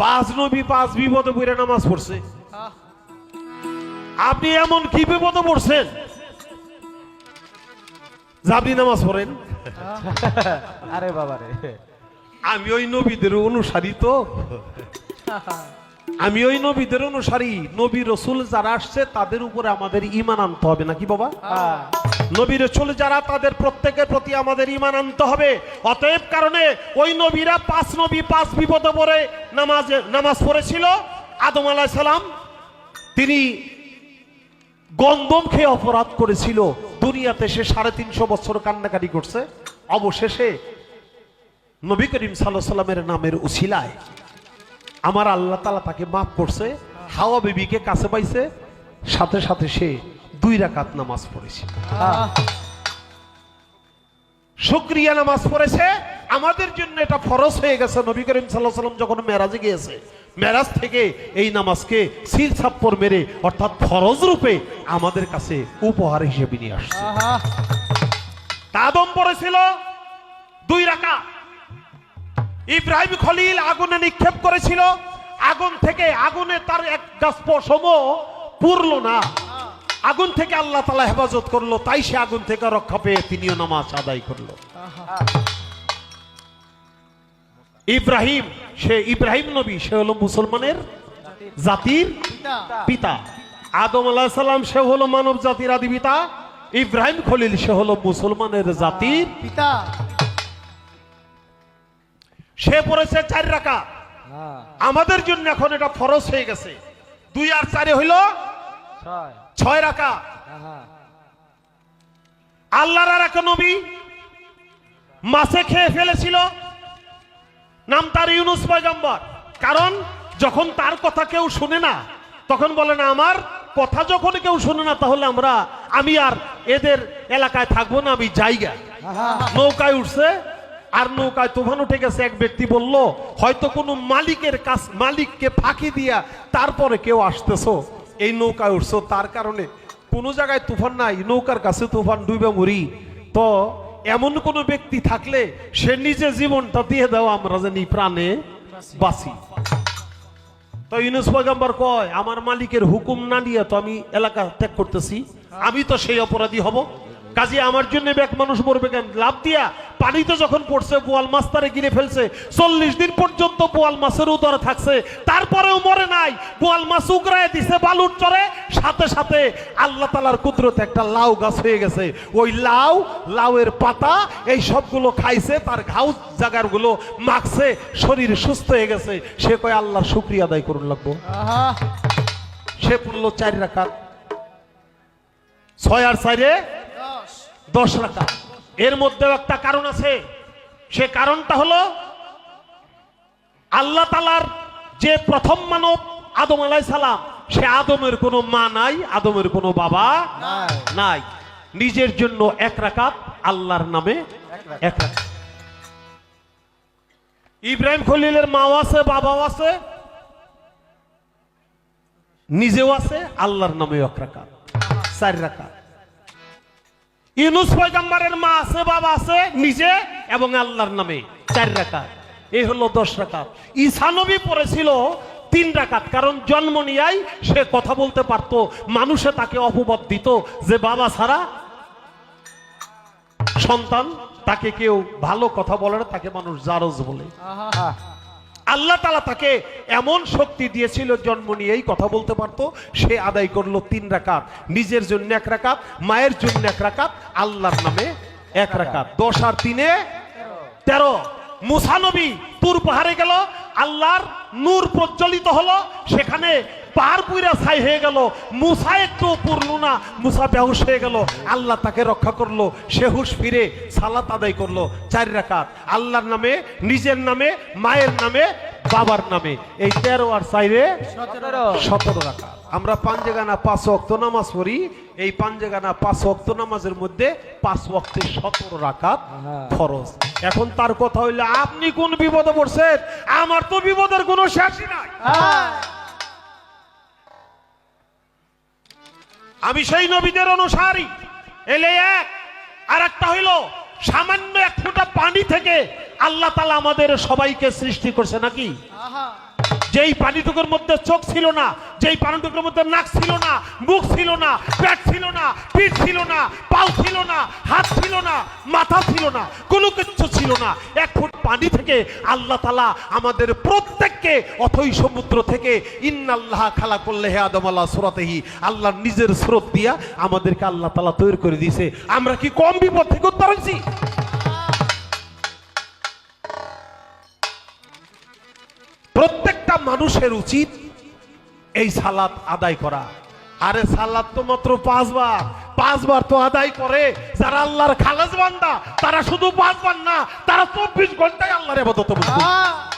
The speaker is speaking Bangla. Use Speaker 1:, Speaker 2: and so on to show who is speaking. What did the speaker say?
Speaker 1: পাঁচ নবী পাঁচ বিপদে পড়ে নামাজ পড়ছে। আপনি এমন কি বিপদে পড়ছেন? যে আপনি নামাজ পড়েন।
Speaker 2: আরে বাবা রে।
Speaker 1: আমি ওই নবীদের অনুসারী তো। আমি ওই নবীদের অনুসারী। নবী রসুল যারা আসছে তাদের উপরে আমাদের ইমান আনতে হবে নাকি বাবা? নবী রসুল যারা তাদের প্রত্যেকের প্রতি আমাদের ইমান আনতে হবে। অতএব কারণে ওই নবীরা পাঁচ নবী, পাঁচ বিপদে পড়ে নামাজ নামাজ পড়েছিল। আদম আলাহ সালাম, তিনি গন্ধম খেয়ে অপরাধ করেছিল। দুনিয়াতে সে সাড়ে তিনশো বছর কান্নাকাটি করছে। অবশেষে নবী করিম সাল্লাহ সাল্লামের নামের উছিলায় আমার আল্লাহ তালা তাকে মাফ করছে। হাওয়া বিবিকে কাছে পাইছে। সাথে সাথে সে দুই রাকাত নামাজ পড়েছে। শুক্রিয়া নামাজ পড়েছে। আমাদের জন্য এটা ফরজ হয়ে গেছে। নবী করিম সাল্লাহ সাল্লাম যখন মেরাজে গিয়েছে, মেরাজ থেকে এই নামাজকে সিল ছাপ্পর মেরে অর্থাৎ ফরজ রূপে আমাদের কাছে উপহার হিসেবে নিয়ে আসছে। তাদম পড়েছিল দুই রাকা ইব্রাহিম খলিল আগুনে নিক্ষেপ করেছিল। আগুন থেকে আগুনে তার এক গাছ সম পুরল না। আগুন থেকে আল্লাহ তালা হেফাজত করল তাই সে আগুন থেকে রক্ষা পেয়ে তিনিও নামাজ আদায় করল। ইব্রাহিম সে ইব্রাহিম নবী সে হলো মুসলমানের জাতির পিতা। আদম আলাহ সাল্লাম সে হলো মানব জাতির আদি পিতা। ইব্রাহিম খলিল সে হলো মুসলমানের জাতির
Speaker 2: পিতা।
Speaker 1: সে পড়েছে চার রাকা
Speaker 2: হ্যাঁ।
Speaker 1: আমাদের জন্য এখন এটা ফরজ হয়ে গেছে। দুই আর চারে হইল
Speaker 2: ছয়। হ্যাঁ
Speaker 1: আল্লাহর আর এক নবী মাছে খেয়ে ফেলেছিল। নাম তার ইউনুস পয়গম্বর। কারণ যখন তার কথা কেউ শুনে না তখন বলে না আমার কথা যখন কেউ শুনে না তাহলে আমরা আমি আর এদের এলাকায় থাকব না আমি জায়গা। নৌকায় উঠছে আর নৌকায় তুফান উঠে গেছে এক ব্যক্তি বলল হয়তো কোনো মালিকের কাছ মালিককে ফাঁকি দিয়া তারপরে কেউ আসতেছো। এই নৌকায় উঠছো তার কারণে কোনো জায়গায় তুফান নাই, নৌকার কাছে তুফান ডুবে মরি। তো এমন কোন ব্যক্তি থাকলে সে নিজে জীবনটা দিয়ে দাও, আমরা জানি প্রাণে বাসি তো ইউনুস পয়গম্বর কয়, আমার মালিকের হুকুম না নিয়ে তো আমি এলাকা ত্যাগ করতেছি, আমি তো সেই অপরাধী হব। কাজে আমার জন্য এক মানুষ মরবে কেন? লাভ দিয়া? পানিতে যখন পড়ছে বোয়াল মাছ তারে গিরে ফেলছে চল্লিশ দিন পর্যন্ত বোয়াল মাছের উদরে থাকছে তারপরেও মরে নাই। বোয়াল মাছ উগরায় দিছে বালুর চরে। সাথে সাথে আল্লাহ তালার কুদরতে একটা লাউ গাছ হয়ে গেছে। ওই লাউ লাউয়ের পাতা এই সবগুলো খাইছে তার ঘাউ জাগারগুলো মাখছে শরীর সুস্থ হয়ে গেছে। সে কয় আল্লাহর শুক্রিয়া আদায় করুন লাগবো। সে পড়ল চার রাকাত। ছয় আর চারে দশ রাকাত এর মধ্যেও একটা কারণ আছে। সে কারণটা হলো, আল্লাহ তালার যে প্রথম মানব আদম আলাই সালাম, সে আদমের কোনো মা নাই, আদমের কোনো বাবা
Speaker 2: নাই।
Speaker 1: নিজের জন্য এক রাকাত আল্লাহর নামে এক রাকাত। ইব্রাহিম খলিলের মাও আছে, বাবাও আছে, নিজেও আছে, আল্লাহর নামে এক রাকাত, চার রাকাত। ইউনুস পয়গাম্বারের মা আছে, বাবা আছে, নিজে এবং আল্লাহর নামে চার রাকাত। এই হলো দশ রাকাত। ইসানবী পড়েছিল তিন রাকাত, কারণ জন্ম নিয়াই সে কথা বলতে পারতো, মানুষে তাকে অপবাদ দিত যে বাবা ছাড়া সন্তান, তাকে কেউ ভালো কথা বলে না, তাকে মানুষ জারজ বলে। আল্লাহ তালা তাকে এমন শক্তি দিয়েছিল, জন্ম নিয়েই কথা বলতে পারতো, সে আদায় করল তিন রাকাত। নিজের জন্য এক রাকাত, মায়ের জন্য এক রাকাত, আল্লাহর নামে এক রাকাত। দশ আর তিনে তেরো। মুসানবী তুর পাহাড়ে গেল, আল্লাহর নূর প্রজ্বলিত হলো, সেখানে পাহাড় পুইরা ছাই হয়ে গেল মুসা একটু পড়ল না মুসা বেহুশ হয়ে গেল। আল্লাহ তাকে রক্ষা করল সে হুশ ফিরে সালাত আদায় করল চার রাকাত। আল্লাহর নামে নিজের নামে মায়ের নামে বাবার নামে। এই তেরো আর চাইরে
Speaker 2: সতেরো।
Speaker 1: রাখা আমরা পাঞ্জেগানা পাঁচ অক্ত নামাজ পড়ি এই পাঞ্জেগানা পাঁচ অক্ত নামাজের মধ্যে পাঁচ ওয়াক্তে সতেরো রাকাত খরচ এখন তার কথা হইলে আপনি কোন বিপদে পড়ছেন? আমার তো বিপদের কোনো শেষই নাই। আমি সেই নবীদের অনুসারী। এলে এক আর একটা হইল, সামান্য এক ফোঁটা পানি থেকে আল্লাহ তালা আমাদের সবাইকে সৃষ্টি করছে নাকি? যেই পানিটুকুর মধ্যে চোখ ছিল না, যেই পানিটুকুর মধ্যে নাক ছিল না, মুখ ছিল না, পেট ছিল না, পিঠ ছিল না, পাও ছিল না, হাত ছিল না, মাথা ছিল না, কোনো কিছু ছিল না। এক ফুট পানি থেকে আল্লাহ তালা আমাদের প্রত্যেককে, অথই সমুদ্র থেকে, ইন্নাল্লাহ খালা করলে হে আদম আল্লাহ সুরাতেহি, আল্লাহ নিজের স্রোত দিয়া আমাদেরকে আল্লাহ তালা তৈরি করে দিয়েছে। আমরা কি কম বিপদ থেকে উদ্ধার হয়েছি প্রত্যেকটা মানুষের উচিত এই সালাত আদায় করা। আরে সালাদ তো মাত্র পাঁচবার। পাঁচবার তো আদায় করে। যারা আল্লাহর খালাজ বান্দা, তারা শুধু পাঁচবার না, তারা চব্বিশ ঘন্টায় আল্লাহর
Speaker 3: আহ!